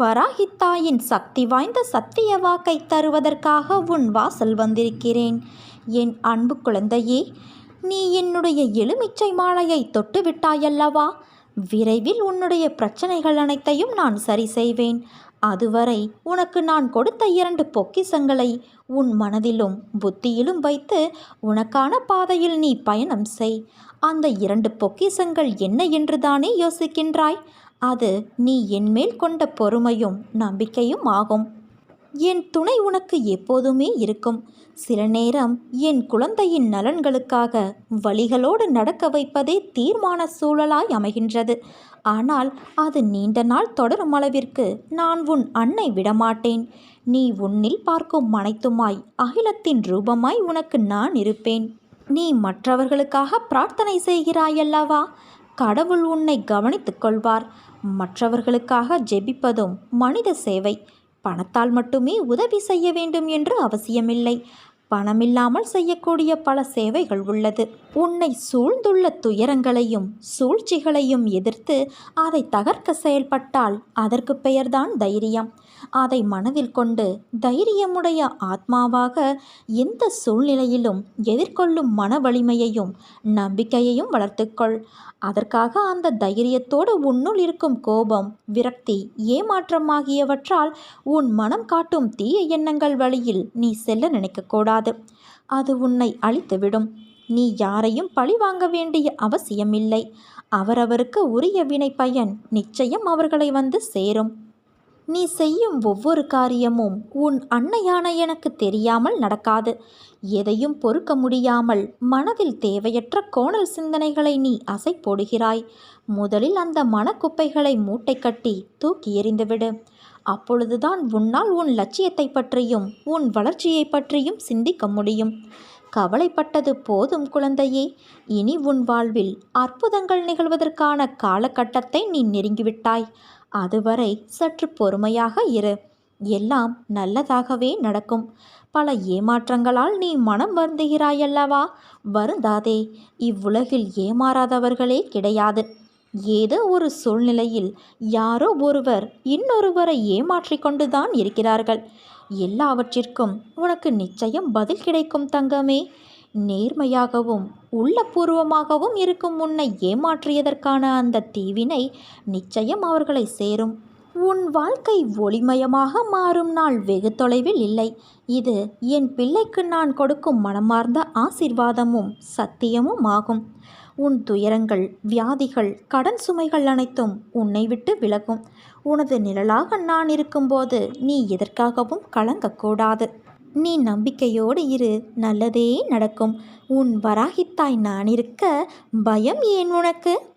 வராகித்தாயின் சக்தி வாய்ந்த சத்திய வாக்கை தருவதற்காக உன் வாசல் வந்திருக்கிறேன். என் அன்பு குழந்தையே நீ என்னுடைய எலுமிச்சை மாலையை தொட்டு விட்டாயல்லவா விரைவில் உன்னுடைய பிரச்சனைகள் அனைத்தையும் நான் சரி செய்வேன். அதுவரை உனக்கு நான் கொடுத்த இரண்டு பொக்கிசங்களை உன் மனதிலும் புத்தியிலும் வைத்து உனக்கான பாதையில் நீ பயணம் செய். அந்த இரண்டு பொக்கிசங்கள் என்ன என்று தானே யோசிக்கின்றாய்? அது நீ என்மேல் கொண்ட பொறுமையும் நம்பிக்கையும் ஆகும். என் துணை உனக்கு எப்போதுமே இருக்கும். சில நேரம் என் குழந்தையின் நலன்களுக்காக வழிகளோடு நடக்க வைப்பதே தீர்மான சூழலாய் அமைகின்றது. ஆனால் அது நீண்ட நாள் தொடரும் அளவிற்கு நான் உன் அன்னை விடமாட்டேன். நீ உன்னில் பார்க்கும் அனைத்துமாய் அகிலத்தின் ரூபமாய் உனக்கு நான் இருப்பேன். நீ மற்றவர்களுக்காக பிரார்த்தனை செய்கிறாயல்லவா? கடவுள் உன்னை கவனித்துக் கொள்வார். மற்றவர்களுக்காக ஜெபிப்பதும் மனித சேவை. பணத்தால் மட்டுமே உதவி செய்ய வேண்டும் என்று அவசியமில்லை. பணமில்லாமல் செய்யக்கூடிய பல சேவைகள் உள்ளது. உன்னை சூழ்ந்துள்ள துயரங்களையும் சூழ்ச்சிகளையும் எதிர்த்து அதை தகர்க்க செயல்பட்டால் அதற்கு பெயர்தான் தைரியம். அதை மனதில் கொண்டு தைரியமுடைய ஆத்மாவாக எந்த சூழ்நிலையிலும் எதிர்கொள்ளும் மன வலிமையையும் நம்பிக்கையையும் வளர்த்துக்கொள். அதற்காக அந்த தைரியத்தோடு உன்னுள் இருக்கும் கோபம் விரக்தி ஏமாற்றம் ஆகியவற்றால் உன் மனம் காட்டும் தீய எண்ணங்கள் வழியில் நீ செல்ல நினைக்கக்கூடாது. அது உன்னை அழித்துவிடும். நீ யாரையும் பழி வாங்க வேண்டிய அவசியமில்லை. அவரவருக்கு உரிய வினை பயன் நிச்சயம் அவர்களை வந்து சேரும். நீ செய்யும் ஒவ்வொரு காரியமும் உன் அன்னையான எனக்கு தெரியாமல் நடக்காது. எதையும் பொறுக்க முடியாமல் மனதில் தேவையற்ற கோணல் சிந்தனைகளை நீ அசை போடுகிறாய் முதலில் அந்த மனக்குப்பைகளை மூட்டை கட்டி தூக்கி எறிந்துவிடு. அப்பொழுதுதான் உன்னால் உன் லட்சியத்தை பற்றியும் உன் வளர்ச்சியை பற்றியும் சிந்திக்க முடியும். கவலைப்பட்டது போதும் குழந்தையே. இனி உன் வாழ்வில் அற்புதங்கள் நிகழ்வதற்கான காலகட்டத்தை நீ நெருங்கிவிட்டாய். அதுவரை சற்று பொறுமையாக இரு. எல்லாம் நல்லதாகவே நடக்கும். பல ஏமாற்றங்களால் நீ மனம் வருந்துகிறாயல்லவா? வருந்தாதே இவ்வுலகில் ஏமாறாதவர்களே கிடையாது. ஏதோ ஒரு சூழ்நிலையில் யாரோ ஒருவர் இன்னொருவரை ஏமாற்றிக்கொண்டுதான் இருக்கிறார்கள். எல்லாவற்றிற்கும் உனக்கு நிச்சயம் பதில் கிடைக்கும் தங்கமே. நேர்மையாகவும் உள்ளபூர்வமாகவும் இருக்கும் உன்னை ஏமாற்றியதற்கான அந்த தீவினை நிச்சயம் அவர்களை சேரும். உன் வாழ்க்கை ஒளிமயமாக மாறும் நாள் வெகு தொலைவில் இல்லை. இது என் பிள்ளைக்கு நான் கொடுக்கும் மனமார்ந்த ஆசிர்வாதமும் சத்தியமும் ஆகும். உன் துயரங்கள் வியாதிகள் கடன் சுமைகள் அனைத்தும் உன்னை விட்டு விலகும். உனது நிழலாக நான் இருக்கும்போது நீ எதற்காகவும் கலங்கக்கூடாது. நீ நம்பிக்கையோடு இரு நல்லதே நடக்கும். உன் வராகித்தாய் நான் இருக்க பயம் ஏன் உனக்கு?